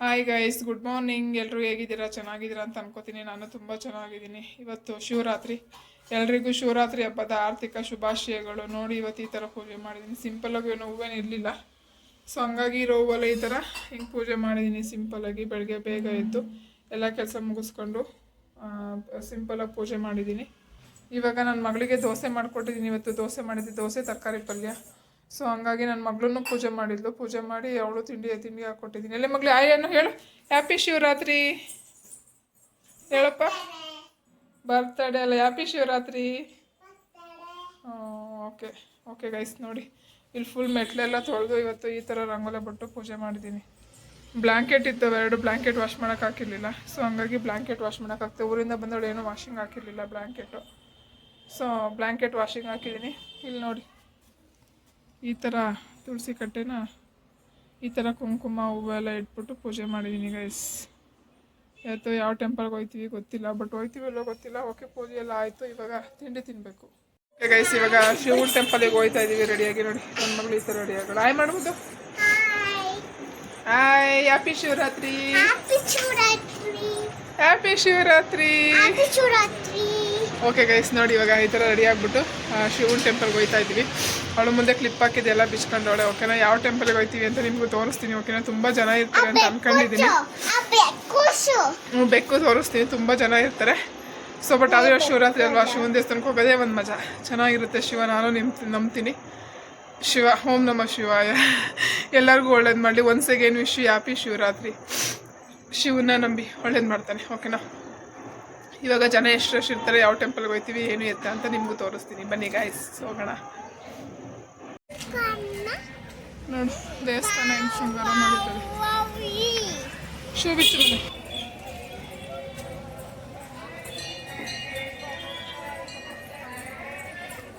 Hi guys good morning ಎಲ್ಲರೂ ಹೇಗಿದ್ದೀರಾ? ಚೆನ್ನಾಗಿದ್ದೀರಾ ಅಂತ ಅನ್ಕೋತೀನಿ. ನಾನು ತುಂಬ ಚೆನ್ನಾಗಿದ್ದೀನಿ. ಇವತ್ತು ಶಿವರಾತ್ರಿ. ಎಲ್ರಿಗೂ ಶಿವರಾತ್ರಿ ಹಬ್ಬದ ಆರ್ಥಿಕ ಶುಭಾಶಯಗಳು. ನೋಡಿ, ಇವತ್ತು ಈ ಥರ ಪೂಜೆ ಮಾಡಿದ್ದೀನಿ. ಸಿಂಪಲ್ಲಾಗಿ ಏನೋ ಹೂವೇನು ಇರಲಿಲ್ಲ. ಸೊ ಹಂಗಾಗಿ ಇರೋ ಈ ಥರ ಹಿಂಗೆ ಪೂಜೆ ಮಾಡಿದ್ದೀನಿ. ಸಿಂಪಲ್ಲಾಗಿ ಬೆಳಗ್ಗೆ ಬೇಗ ಎದ್ದು ಎಲ್ಲ ಕೆಲಸ ಮುಗಿಸ್ಕೊಂಡು ಸಿಂಪಲಾಗಿ ಪೂಜೆ ಮಾಡಿದ್ದೀನಿ. ಇವಾಗ ನನ್ನ ಮಗಳಿಗೆ ದೋಸೆ ಮಾಡಿಕೊಟ್ಟಿದ್ದೀನಿ. ಇವತ್ತು ದೋಸೆ ಮಾಡಿದ್ದೆ ದೋಸೆ, ತರಕಾರಿ ಪಲ್ಯ. ಸೊ ಹಂಗಾಗಿ ನನ್ನ ಮಗಳನ್ನೂ ಪೂಜೆ ಮಾಡಿದ್ಲು. ಪೂಜೆ ಮಾಡಿ ಅವಳು ತಿಂಡಿ ತಿಂಡಿ ಹಾಕ್ಕೊಟ್ಟಿದ್ದೀನಿ ಎಲ್ಲ ಮಗಳು ಆಯನ್ನು ಹೇಳು. ಹ್ಯಾಪಿ ಶಿವರಾತ್ರಿ. ಹೇಳಪ್ಪ. ಬರ್ತಡೇ ಅಲ್ಲ. Happy Shivaratri. Okay okay guys ನೋಡಿ. ಇಲ್ಲಿ ಫುಲ್ ಮೆಟ್ಲೆಲ್ಲ ತೊಳೆದು ಇವತ್ತು ಈ ಥರ ರಂಗೋಲೆ ಬಿಟ್ಟು ಪೂಜೆ ಮಾಡಿದ್ದೀನಿ. ಬ್ಲ್ಯಾಂಕೆಟ್ ಇತ್ತು ಎರಡು ಬ್ಲ್ಯಾಂಕೆಟ್ ವಾಶ್ ಮಾಡೋಕೆ ಹಾಕಿರಲಿಲ್ಲ. ಸೊ ಹಂಗಾಗಿ ಬ್ಲ್ಯಾಂಕೆಟ್ ವಾಶ್ ಮಾಡೋಕ್ಕಾಗ್ತದೆ ಊರಿಂದ ಬಂದವಳು ಏನೂ ವಾಷಿಂಗ್ ಹಾಕಿರಲಿಲ್ಲ ಬ್ಲ್ಯಾಂಕೆಟು ಸೊ ಬ್ಲ್ಯಾಂಕೆಟ್ ವಾಷಿಂಗ್ ಹಾಕಿದ್ದೀನಿ. ಇಲ್ಲಿ ನೋಡಿ. ಈ ಥರ ತುಳಸಿ ಕಟ್ಟೆನ ಈ ಥರ ಕುಂಕುಮ ಹೂವೆಲ್ಲ ಇಟ್ಬಿಟ್ಟು ಪೂಜೆ ಮಾಡಿದ್ದೀನಿ ಗೈಸ್ ಇವತ್ತು ಯಾವ ಟೆಂಪಲ್ಗೆ ಹೋಗ್ತೀವಿ ಗೊತ್ತಿಲ್ಲ ಬಟ್ ಹೋಗ್ತೀವಲ್ಲೋ ಗೊತ್ತಿಲ್ಲ. ಓಕೆ ಪೂಜೆ ಎಲ್ಲ ಆಯಿತು. ಇವಾಗ ತಿಂಡಿ ತಿನ್ನಬೇಕು ಓಕೆ ಗೈಸ್ ಇವಾಗ ಶಿವನ ಟೆಂಪಲಿಗೆ ಹೋಯ್ತಾ ಇದ್ದೀವಿ ರೆಡಿಯಾಗಿ ನೋಡಿ. ನನ್ನ ಮಗಳು ಈ ಥರ ರೆಡಿ ಆಗೋಣ ಆಯ್ ಮಾಡ್ಬೋದು hi happy Shivaratri. Happy Shivaratri. Okay guys ನೋಡಿ ಇವಾಗ ಈ ಥರ ರೆಡಿ ಆಗಿಬಿಟ್ಟು ಶಿವನ್ ಟೆಂಪಲ್ಗೆ ಹೋಗ್ತಾ ಇದ್ದೀವಿ ಅವಳು ಮುಂದೆ ಕ್ಲಿಪ್ ಹಾಕಿದೆ ಎಲ್ಲ ಬಿಚ್ಕೊಂಡವಳೆ ಓಕೆನಾ ಯಾವ ಟೆಂಪಲ್ಗೆ ಹೋಗ್ತೀವಿ ಅಂತ ನಿಮ್ಗೆ ತೋರಿಸ್ತೀನಿ ಓಕೆನಾ? ತುಂಬ ಜನ ಇರ್ತಾರೆ ಅಂತ. ಹ್ಞೂ ಬೆಕ್ಕು ತೋರಿಸ್ತೀನಿ ತುಂಬ ಜನ ಇರ್ತಾರೆ. ಸೊ ಬಟ್ ಆದರೆ ಶಿವರಾತ್ರಿ ಅಲ್ವಾ? ಶಿವನ ದೇವಸ್ಥಾನಕ್ಕೆ ಹೋಗೋದೇ ಒಂದು ಮಜಾ. ಚೆನ್ನಾಗಿರುತ್ತೆ ಶಿವ ನಾನು ನಿಮ್ ನಂಬ್ತೀನಿ. ಶಿವ ಓಂ ನಮ ಶಿವಾಯ. ಎಲ್ಲರಿಗೂ ಒಳ್ಳೇದು ಮಾಡಲಿ. Once again wish happy Shivaratri. ಶಿವನ ನಂಬಿ ಒಳ್ಳೇದು ಮಾಡ್ತಾನೆ ಓಕೆನಾ? ಇವಾಗ ಜನ ಎಷ್ಟು ರಶ್ ಇರ್ತಾರೆ ಯಾವ ಟೆಂಪಲ್ಗೆ ಹೋಗ್ತೀವಿ ಏನು ಎತ್ತ ಅಂತ ನಿಮಗೂ ತೋರಿಸ್ತೀನಿ. ಬನ್ನಿ ಗಾಯ್ಸ್ ಹೋಗೋಣ. ನೋಡು ದೇವಸ್ಥಾನ ಹೆಂಗೆ ಶೃಂಗಾರ ಮಾಡಿದ್ದಾರೆ. ಶೂ ಬಿಚ್ಚು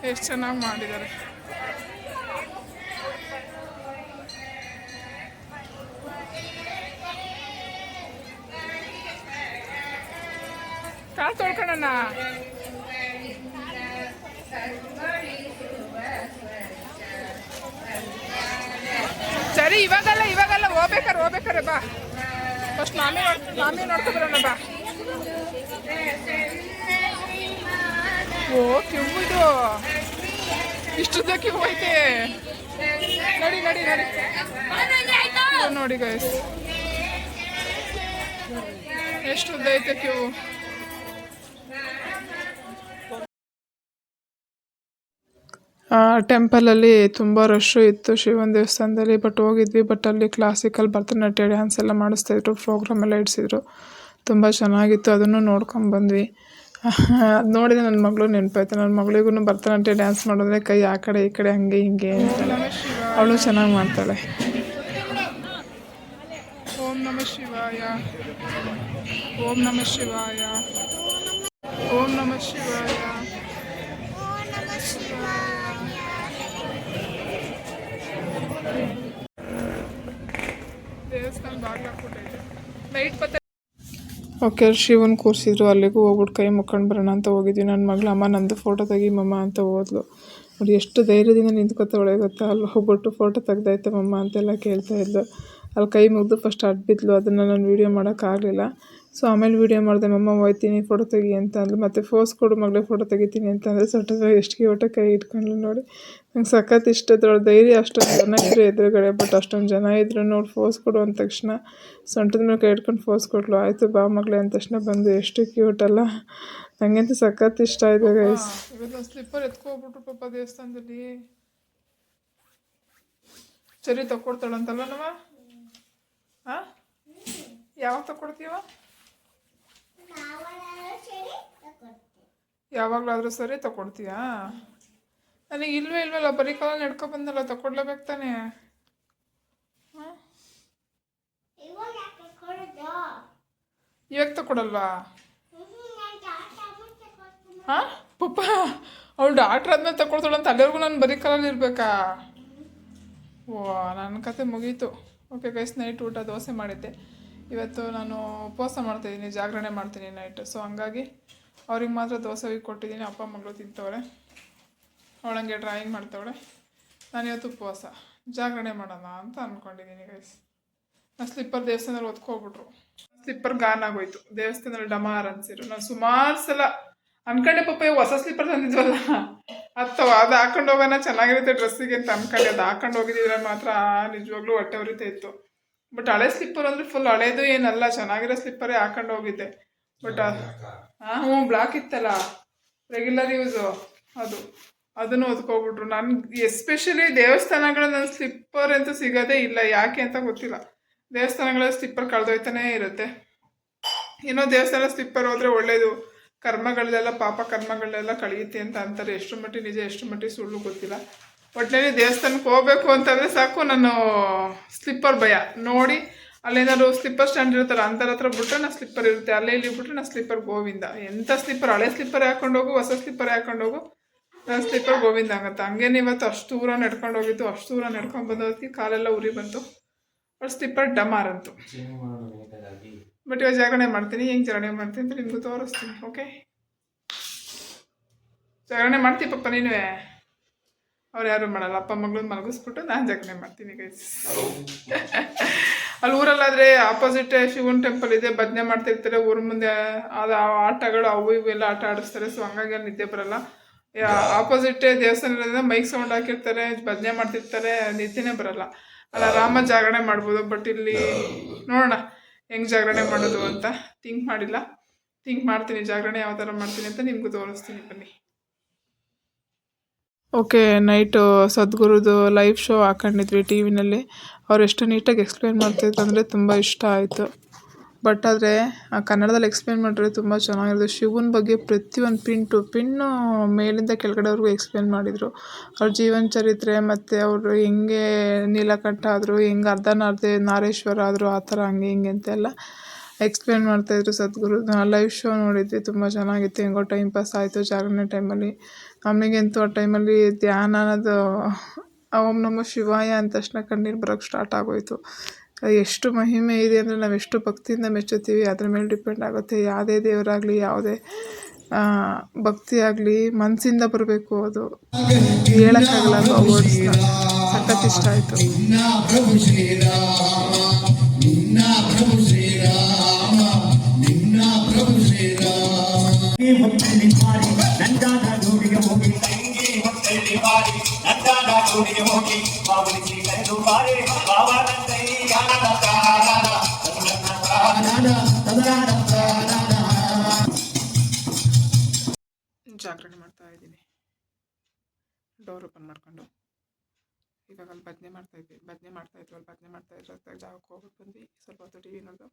ಎಷ್ಟು ಚೆನ್ನಾಗಿ ಮಾಡಿದ್ದಾರೆ. ಕಾಲು ತೊಳ್ಕೊಳ್ಳೋಣ ಸರಿ, ಇವಾಗಲ್ಲ ಇವಾಗಲ್ಲ ಹೋಗ್ಬೇಕಾರೆ ಹೋಗ್ಬೇಕಾರೆ ಬಾ. ಫಸ್ಟ್ ಮಾಮಿ ಮಾಮಿ ನೋಡ್ಕೊಬರೋಣ ಬಾ. ಓ ಕಿವು ಇದು. ಇಷ್ಟುದ್ದ ಕಿವು ಐತೆ. ನೋಡಿ ನೋಡಿ ನೋಡಿ. ನೋಡಿ ಗೈಸ್ ಎಷ್ಟು ಉದ್ದ ಐತೆ ಕಿವು ಟೆಂಪಲಲ್ಲಿ ತುಂಬ ರಶ್ಶು ಇತ್ತು. ಶಿವನ ದೇವಸ್ಥಾನದಲ್ಲಿ ಬಟ್ ಹೋಗಿದ್ವಿ. ಬಟ್ ಅಲ್ಲಿ ಕ್ಲಾಸಿಕಲ್ ಭರತನಾಟ್ಯ ಡ್ಯಾನ್ಸ್ ಎಲ್ಲ ಮಾಡಿಸ್ತಾಯಿದ್ರು ಪ್ರೋಗ್ರಾಮ್ ಎಲ್ಲ ಇಡಿಸಿದ್ರು. ತುಂಬ ಚೆನ್ನಾಗಿತ್ತು. ಅದನ್ನು ನೋಡ್ಕೊಂಡು ಬಂದ್ವಿ. ಅದು ನೋಡಿದ್ರೆ ನನ್ನ ಮಗಳು ನೆನಪಾಯ್ತು. ನನ್ನ ಮಗಳಿಗೂ ಭರತನಾಟ್ಯ ಡ್ಯಾನ್ಸ್ ಮಾಡಿದ್ರೆ ಕೈ ಆ ಕಡೆ, ಈ ಕಡೆ, ಹಂಗೆ, ಹಿಂಗೆ ಅಂತಾಳೆ. ಅವಳು ಚೆನ್ನಾಗಿ ಮಾಡ್ತಾಳೆ. ಓಂ ನಮ ಶಿವಾಯ. ಓಂ ನಮ ಶಿವಾಯ. ಓಂ ನಮ ಶಿವಾಯ. ಓಕೆ, ಶಿವನ್ ಕೂರಿಸಿದ್ರು ಅಲ್ಲಿಗೂ ಹೋಗ್ಬಿಟ್ಟು ಕೈ ಮುಕ್ಕೊಂಡು ಬರೋಣ ಅಂತ ಹೋಗಿದ್ವಿ. ನನ್ನ ಮಗಳು ಅಮ್ಮ ನಂದು ಫೋಟೋ ತೆಗಿಮಮ್ಮ ಅಂತ ಹೋದ್ಲು. ನೋಡಿ, ಎಷ್ಟು ಧೈರ್ಯದಿಂದ ನಿಂತ್ಕೊತಾವಳೆ ಗೊತ್ತಾ? ಅಲ್ಲಿ ಹೋಗ್ಬಿಟ್ಟು ಫೋಟೋ ತೆಗ್ದೈತೆ ಮಮ್ಮ ಅಂತೆಲ್ಲ ಕೇಳ್ತಾ ಅಲ್ಲಿ ಕೈ ಮುಗಿದು ಫಸ್ಟ್ ಅಡ್ಬಿದ್ಲು ಅದನ್ನು ನಾನು ವೀಡಿಯೋ ಮಾಡೋಕ್ಕಾಗಲಿಲ್ಲ ಸೊ ಆಮೇಲೆ ವೀಡಿಯೋ ಮಾಡಿದೆ, ಮಮ್ಮ, ಹೋಯ್ತೀನಿ ಫೋಟೋ ತೆಗಿ ಅಂತ ಅಂದ್ಲು. ಮತ್ತು ಫೋಸ್ ಕೊಡು ಮಗಳೇ ಫೋಟೋ ತೆಗಿತೀನಿ ಅಂತ ಅಂದರೆ ಸೊಟ್ಟ ಎಷ್ಟು ಓಟ ಕೈ ಇಟ್ಕೊಂಡ್ಲು ನೋಡಿ. ನಂಗೆ ಸಖತ್ ಇಷ್ಟ ಅದ್ರೊಳ ಧೈರ್ಯ ಅಷ್ಟೊಂದು ಜನ ಇದ್ರು ಎದುರುಗಡೆ ಬಟ್ ಅಷ್ಟೊಂದು ಜನ ಇದ್ರು ನೋಡಿ ಫೋಸ್ ಕೊಡು ಅಂದ ತಕ್ಷಣ. ಸೊಂಟದ ಮೇಲೆ ಕೈ ಇಟ್ಕೊಂಡು ಫೋಸ್ ಕೊಟ್ಲು. ಆಯಿತು, ಬಾ ಮಗಳೇ ಅಂದ ತಕ್ಷಣ ಬಂದು, ಎಷ್ಟು ಕ್ಯೂಟ್ ಅಲ್ಲ. ನನಗಂತೂ ಸಖತ್ ಇಷ್ಟ ಆಯಿತು ಗೈಸ್ ಇವೆಲ್ಲ ಸ್ಲಿಪ್ಪರ್ ಎತ್ಕೊಬಿಟ್ರು ಪಾಪ ದೇವಸ್ಥಾನದಲ್ಲಿ. ಸರಿ ತಗೊಡ್ತಾಳಂತಲ್ಲ ನಮ್ಮ? ಹಾಂ ಯಾವಾಗ ತಗೊಡ್ತೀವ ಯಾವಾಗಲಾದರೂ ಸರಿ ತಗೊಡ್ತೀಯಾ ನನಗೆ ಇಲ್ವೇ ಇಲ್ವಲ್ಲ, ಬರೀ ಕಾಲ ನಡ್ಕೊ ಬಂದಲ್ಲ ತಕೊಡ್ಲೇಬೇಕು ತಾನೇ ಇವಾಗ ತಗೊಡಲ್ವಾ. ಹಾಂ ಪಪ್ಪ, ಅವಳು ಡಾಕ್ಟ್ರ್ ಆದ್ಮೇಲೆ ಅಂತ ಅಲ್ಲಿವರೆಗೂ ನಾನು ಬರೀ ಕಾಲಲ್ಲಿ ಇರಬೇಕಾ? ಓ ನನ್ನ ಕತೆ ಮುಗೀತು. ಓಕೆ ಗೈಸ್ ನೈಟ್ ಊಟ, ದೋಸೆ ಮಾಡಿದ್ದೆ. ಇವತ್ತು ನಾನು ಉಪವಾಸ ಮಾಡ್ತಾಯಿದ್ದೀನಿ ಜಾಗರಣೆ ಮಾಡ್ತೀನಿ ನೈಟ್. ಸೊ ಹಂಗಾಗಿ ಅವ್ರಿಗೆ ಮಾತ್ರ ದೋಸೆ ಹೋಗಿ ಕೊಟ್ಟಿದ್ದೀನಿ, ಅಪ್ಪ, ಮಗಳು ತಿಂತವ್ರೆ. ಅವಳಂಗೆ ಡ್ರಾಯಿಂಗ್ ಮಾಡ್ತವಳೆ. ನಾನು ಇವತ್ತು ಉಪವಾಸ. ಜಾಗರಣೆ ಮಾಡೋಣ ಅಂತ ಅಂದ್ಕೊಂಡಿದ್ದೀನಿ ಗೈಸ್ ನಾನು ಸ್ಲಿಪ್ಪರ್ ದೇವಸ್ಥಾನದಲ್ಲಿ ಹೊತ್ಕೊಬಿಟ್ರು. ಸ್ಲಿಪ್ಪರ್ ಗಾನಾಗೋಯ್ತು ದೇವಸ್ಥಾನದಲ್ಲಿ ಡಮಾರ್ ಅನ್ಸಿರು. ನಾನು ಸುಮಾರು ಸಲ ಅನ್ಕೊಂಡೆ ಪಾಪ ಹೊಸ ಸ್ಲೀಪರ್ ತಂದಿದ್ವಲ್ಲ. ಅಥವಾ ಅದು ಹಾಕೊಂಡು ಹೋಗೋಣ, ಚೆನ್ನಾಗಿರುತ್ತೆ ಡ್ರೆಸ್ಸಿಗೆ ಅಂತ ಅನ್ಕೊಂಡೆ. ಅದು ಹಾಕೊಂಡು ಹೋಗಿದ್ರೆ ಮಾತ್ರ ನಿಜವಾಗ್ಲೂ ಹೊಟ್ಟೆ ಉರಿತಾ ಇತ್ತು. ಬಟ್ ಹಳೆ ಸ್ಲಿಪ್ಪರ್ ಅಂದರೆ ಫುಲ್ ಹಳೇದು ಏನಲ್ಲ, ಚೆನ್ನಾಗಿರೋ ಸ್ಲಿಪ್ಪರೇ ಹಾಕೊಂಡು ಹೋಗಿದ್ದೆ. ಬಟ್ ಹಾಂ ಹ್ಞೂ ಬ್ಲಾಕ್ ಇತ್ತಲ್ಲ ರೆಗ್ಯುಲರ್ ಯೂಸು ಅದು, ಅದನ್ನು ಓದ್ಕೊಬಿಟ್ರು ನನ್ಗೆ ಎಸ್ಪೆಷಲಿ ದೇವಸ್ಥಾನಗಳು ನನ್ನ ಸ್ಲಿಪ್ಪರ್ ಅಂತೂ ಸಿಗೋದೇ ಇಲ್ಲ. ಯಾಕೆ ಅಂತ ಗೊತ್ತಿಲ್ಲ. ದೇವಸ್ಥಾನಗಳ ಸ್ಲಿಪ್ಪರ್ ಕಳೆದೋಯ್ತಾನೇ ಇರುತ್ತೆ. ಏನೋ ದೇವಸ್ಥಾನ ಸ್ಲಿಪ್ಪರ್ ಹೋದರೆ ಒಳ್ಳೇದು. ಕರ್ಮಗಳನ್ನೆಲ್ಲ ಪಾಪ ಕರ್ಮಗಳನ್ನೆಲ್ಲ ಕಳೆಯುತ್ತೆ ಅಂತ ಅಂತಾರೆ. ಎಷ್ಟು ಮಟ್ಟಿಗೆ ನಿಜ, ಎಷ್ಟು ಮಟ್ಟಿಗೆ ಸುಳ್ಳು ಗೊತ್ತಿಲ್ಲ. ಒಟ್ಟಿನಲ್ಲಿ ದೇವಸ್ಥಾನಕ್ಕೆ ಹೋಗ್ಬೇಕು ಅಂತಂದರೆ ಸಾಕು ನಾನು ಸ್ಲಿಪ್ಪರ್ ಭಯ. ನೋಡಿ, ಅಲ್ಲೇನಾದ್ರು ಸ್ಲಿಪ್ಪರ್ ಸ್ಟ್ಯಾಂಡ್ ಇರುತ್ತಲ್ಲ, ಅಂತರ ಹತ್ರ ಬಿಟ್ಟರೆ ನಾನು ಸ್ಲಿಪ್ಪರ್ ಇರುತ್ತೆ. ಅಲ್ಲೇ ಇಲ್ಲಿ ಬಿಟ್ಟರೆ ನಾನು ಸ್ಲಿಪ್ಪರ್ ಗೋವಿಂದ. ಎಂಥ ಸ್ಲಿಪ್ಪರ್? ಹಳೆ ಸ್ಲಿಪ್ಪರ್ ಹಾಕೊಂಡು ಹೋಗು, ಹೊಸ ಸ್ಲಿಪ್ಪರ್ ಹಾಕೊಂಡು ಹೋಗು. ನಾನು ಸ್ಲಿಪ್ಪರ್ ಗೋವಿಂದ ಆಗುತ್ತೆ ಹಂಗೇನು ಇವತ್ತು ಅಷ್ಟು ದೂರ ನಡ್ಕೊಂಡು ಹೋಗಿದ್ದು, ಅಷ್ಟು ದೂರ ನಡ್ಕೊಂಡು ಬಂದೋದಕ್ಕೆ ಕಾಲೆಲ್ಲ ಉರಿ ಬಂತು. ಅವ್ರು ಸ್ಲಿಪ್ಪರ್ ಡಮಾರ್ ಬಟ್ ಇವಾಗ ಜಾಗರಣೆ ಮಾಡ್ತೀನಿ. ಹೆಂಗೆ ಜಾಗರಣೆ ಮಾಡ್ತೀನಿ ಅಂತ ನಿಮಗೂ ತೋರಿಸ್ತೀನಿ ಓಕೆ ಜಾಗರಣೆ ಮಾಡ್ತೀನಿ ಪಪ್ಪ ನೀನು? ಅವ್ರು ಯಾರು ಮಾಡಲ್ಲ, ಅಪ್ಪ ಮಗಳನ್ನ ಮಲಗಿಸ್ಬಿಟ್ಟು ನಾನು ಜಾಗರಣೆ ಮಾಡ್ತೀನಿ ಗೈಸ್ ಅಲ್ಲಿ ಊರಲ್ಲಾದರೆ ಆಪೋಸಿಟ್ ಶಿವನ್ ಟೆಂಪಲ್ ಇದೆ, ಭಜನೆ ಮಾಡ್ತಿರ್ತಾರೆ. ಊರ ಮುಂದೆ ಅದು ಆಟಗಳು ಅವು ಇವು ಎಲ್ಲ ಆಟ ಆಡಿಸ್ತಾರೆ. ಸೊ ಹಂಗಾಗಿ ಅಲ್ಲಿ ನಿದ್ದೆ ಬರಲ್ಲ. ಆಪೋಸಿಟ್ ದೇವಸ್ಥಾನ ಮೈಕ್ ಸೌಂಡ್ ಹಾಕಿರ್ತಾರೆ, ಭಜನೆ ಮಾಡ್ತಿರ್ತಾರೆ, ನಿದ್ದೆನೇ ಬರಲ್ಲ. ಅಲ್ಲ ಆರಾಮ ಜಾಗರಣೆ ಮಾಡ್ಬೋದು ಬಟ್ ಇಲ್ಲಿ ನೋಡೋಣ. ಹೆಂಗೆ ಜಾಗರಣೆ ಮಾಡೋದು ಅಂತ ಥಿಂಕ್ ಮಾಡಿಲ್ಲ. ಥಿಂಕ್ ಮಾಡ್ತೀನಿ, ಜಾಗರಣೆ ಯಾವ ಥರ ಮಾಡ್ತೀನಿ ಅಂತ ನಿಮಗೂ ತೋರಿಸ್ತೀನಿ ಬನ್ನಿ. ಓಕೆ ನೈಟು ಸದ್ಗುರುದು ಲೈವ್ ಶೋ ಹಾಕೊಂಡಿದ್ವಿ ಟಿ ವಿನಲ್ಲಿ ಅವ್ರು ಎಷ್ಟು ನೀಟಾಗಿ ಎಕ್ಸ್ಪ್ಲೇನ್ ಮಾಡ್ತಿದ್ರು ಅಂದರೆ ತುಂಬ ಇಷ್ಟ ಆಯಿತು. ಬಟ್ ಆದರೆ ಕನ್ನಡದಲ್ಲಿ ಎಕ್ಸ್ಪ್ಲೇನ್ ಮಾಡಿದ್ರೆ ತುಂಬ ಚೆನ್ನಾಗಿರೋದು ಶಿವನ ಬಗ್ಗೆ ಪ್ರತಿಯೊಂದು ಪಿನ್ ಟು ಪಿನ್ನು ಮೇಲಿಂದ ಕೆಳಗಡೆವರೆಗೂ ಎಕ್ಸ್ಪ್ಲೇನ್ ಮಾಡಿದರು. ಅವ್ರ ಜೀವನ ಚರಿತ್ರೆ ಮತ್ತು ಅವರು ಹೆಂಗೆ ನೀಲಕಂಠ ಆದರು, ಹೆಂಗೆ ಅರ್ಧನಾರ್ಧೆ ನಾರೇಶ್ವರ ಆದರು, ಆ ಥರ ಹಂಗೆ ಹಿಂಗೆ ಅಂತೆಲ್ಲ ಎಕ್ಸ್ಪ್ಲೇನ್ ಮಾಡ್ತಾಯಿದ್ರು ಸದ್ಗುರು. ಲೈವ್ ಶೋ ನೋಡಿದ್ವಿ ತುಂಬ ಚೆನ್ನಾಗಿತ್ತು. ಹೆಂಗೋ ಟೈಮ್ ಪಾಸ್ ಆಯಿತು ಜಾಗರಣೆ ಟೈಮಲ್ಲಿ ನಮಗಂತೂ ಆ ಟೈಮಲ್ಲಿ ಧ್ಯಾನ ಅನ್ನೋದು, ಓಂ ನಮಃ ಶಿವಾಯ ಅಂದ ತಕ್ಷಣ ಕಣ್ಣೀರು ಬರೋಕ್ಕೆ ಸ್ಟಾರ್ಟ್ ಆಗೋಯ್ತು. ಎಷ್ಟು ಮಹಿಮೆ ಇದೆ ಅಂದರೆ ನಾವು ಎಷ್ಟು ಭಕ್ತಿಯಿಂದ ಮೆಚ್ಚುತ್ತೀವಿ. ಅದ್ರ ಮೇಲೆ ಡಿಪೆಂಡ್ ಆಗುತ್ತೆ. ಯಾವುದೇ ದೇವರಾಗಲಿ ಯಾವುದೇ ಆ, ಭಕ್ತಿ ಆಗಲಿ ಮನಸ್ಸಿಂದ ಬರಬೇಕು ಅದು. ಹೇಳೋಕ್ಕಾಗಲ್ಲ ಅದು ವರ್ಡ್ಸ್ನ ಸಖತ್ ಇಷ್ಟ ಆಯಿತು. ಹೋಗಿ ಡೋರ್ ಓಪನ್ ಮಾಡ್ಕೊಂಡು. ಇವಾಗ ಅಲ್ಲಿ ಬದನೆ ಮಾಡ್ತಾಯಿದ್ವಿ ಮಾಡ್ತಾ ಇದ್ರು, ಅಲ್ಲಿ ಬದನೆ ಮಾಡ್ತಾ ಇದ್ರು ಅಂತ ಜಾಗಕ್ಕೆ ಹೋಗ್ಬಿಟ್ಟು ಬಂದ್ವಿ. ಸ್ವಲ್ಪ ಹೊತ್ತು ಟಿ ವಿ ನೋಡ್ದು.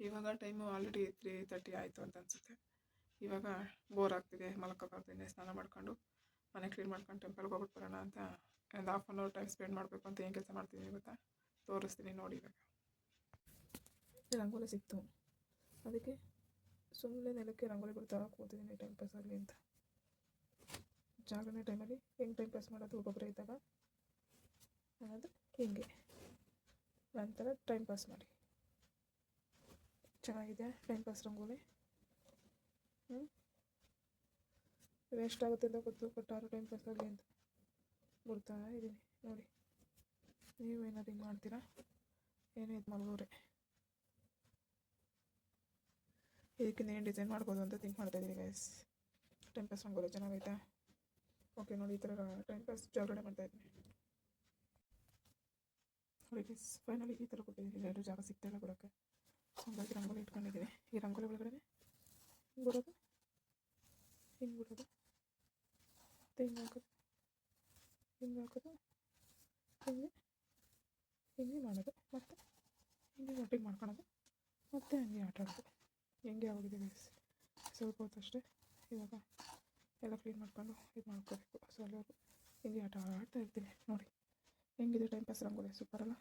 ಇವಾಗ ಟೈಮು ಆಲ್ರೆಡಿ ತ್ರೀ ತರ್ಟಿ ಆಯಿತು ಅಂತ ಅನಿಸುತ್ತೆ. ಇವಾಗ ಬೋರ್ ಆಗ್ತಿದೆ ಮಲ್ಕೋಬಾರ್ದಿನಿ ಸ್ನಾನ ಮಾಡ್ಕೊಂಡು, ಮನೆ ಕ್ಲೀನ್ ಮಾಡ್ಕೊಂಡು ಟೆಂಪಲ್ಗೆ ಹೋಗ್ಬಿಟ್ಟು ಬರೋಣ ಅಂತ ಒಂದು half an hour time spend ಮಾಡಬೇಕು ಅಂತ ಏನು ಕೆಲಸ ಮಾಡ್ತೀನಿ ಗೊತ್ತಾ? ತೋರಿಸ್ತೀನಿ ನೋಡಿ ಇವಾಗ. ರಂಗೋಲಿ ಸಿಕ್ತು. ಅದಕ್ಕೆ ಸುಮ್ಮನೆ ನೆಲಕ್ಕೆ ರಂಗೋಲಿ ಬಿಡ್ತಾ ಕೂತಿದ್ದೀನಿ ಟೈಮ್ ಅಂತ. ಜಾಗರಣೆ ಟೈಮಲ್ಲಿ ಹೆಂಗೆ ಟೈಮ್ ಪಾಸ್ ಮಾಡೋದು ಒಬ್ಬೊಬ್ಬರೇ ಇದ್ದಾಗ. ಅನ್ನೋದು ಹಿಂಗೆ. ನಂತರ ಟೈಮ್ ಪಾಸ್ ಮಾಡಿ. ಚೆನ್ನಾಗಿದೆ ಟೈಮ್ ಪಾಸ್ ರಂಗೋಲಿ. ಹ್ಞೂ ವೇಸ್ಟ್ ಆಗುತ್ತೆ ಅಂತ ಗೊತ್ತು ಕೊಟ್ಟಾರು ಟೈಮ್ ಪಾಸ್ ಆಗಲಿ ಅಂತ ಬಿಡ್ತಾ ಇದ್ದೀನಿ ನೋಡಿ. ನೀವು ಏನಾದ್ರು ಹಿಂಗೆ ಮಾಡ್ತೀರಾ? ಏನೇ ಇದು ಮಾಡ್ಬೋರೆ ಇದಕ್ಕಿಂತ ಏನು ಡಿಸೈನ್ ಮಾಡ್ಬೋದು ಅಂತ ಥಿಂಕ್ ಮಾಡ್ತಾ ಇದ್ದೀನಿ ಗೈಸ್ ಟೈಮ್ ಪಾಸ್ ರಂಗೋಲಿ ಚೆನ್ನಾಗೈತಾ? ಓಕೆ, ನೋಡಿ ಈ ಥರ ಟೈಮ್ ಪಾಸ್ ಜಾಗರಣೆ ಮಾಡ್ತಾ ಇದ್ದೀನಿ. ನೋಡಿ ಗೈಸ್ ಫೈನಲಿ ಈ ಥರ ಕೊಟ್ಟಿದ್ದೀನಿ. ಎಲ್ಲರೂ ಜಾಗ ಸಿಗ್ತಾ ಇಲ್ಲ ಬಿಡೋಕ್ಕೆ ಹಾಗಾಗಿ ರಂಗೋಲಿ ಇಟ್ಕೊಂಡಿದ್ದೀನಿ. ಈ ರಂಗೋಲಿ ಒಳಗಡೆ ಹಿಂಗೆ ಬಿಡೋದು? ಹಿಂಗೆ ಬಿಡೋದು? ಮತ್ತೆ ಹಾಕೋದು? ಹಿಂಗೆ ಹಾಕೋದು? ಹಿಂಗೆ ಹಿಂಗೆ ಮಾಡೋದು? ಮತ್ತು ಹಿಂಗೆ ಒಟ್ಟಿಗೆ ಮಾಡ್ಕೊಳೋದು? ಮತ್ತು ಹಂಗೆ ಆಟ ಆಡೋದು? ಹೆಂಗೆ ಆಗೋಗಿದೆ ಸ್ವಲ್ಪ ಹೊತ್ತು ಅಷ್ಟೇ. ಇವಾಗ ಎಲ್ಲ ಕ್ಲೀನ್ ಮಾಡ್ಕೊಂಡು ಇದು ಮಾಡ್ಕೋಬೇಕು ಸೊ ಎಲ್ಲರೂ ಆಟ ಆಡ್ತಾ ಇರ್ತೀನಿ ನೋಡಿ. ಹೆಂಗಿದೆ ಟೈಮ್ ಪಾಸ್ ರಂಗೋಲಿ? ಅಲ್ಲ?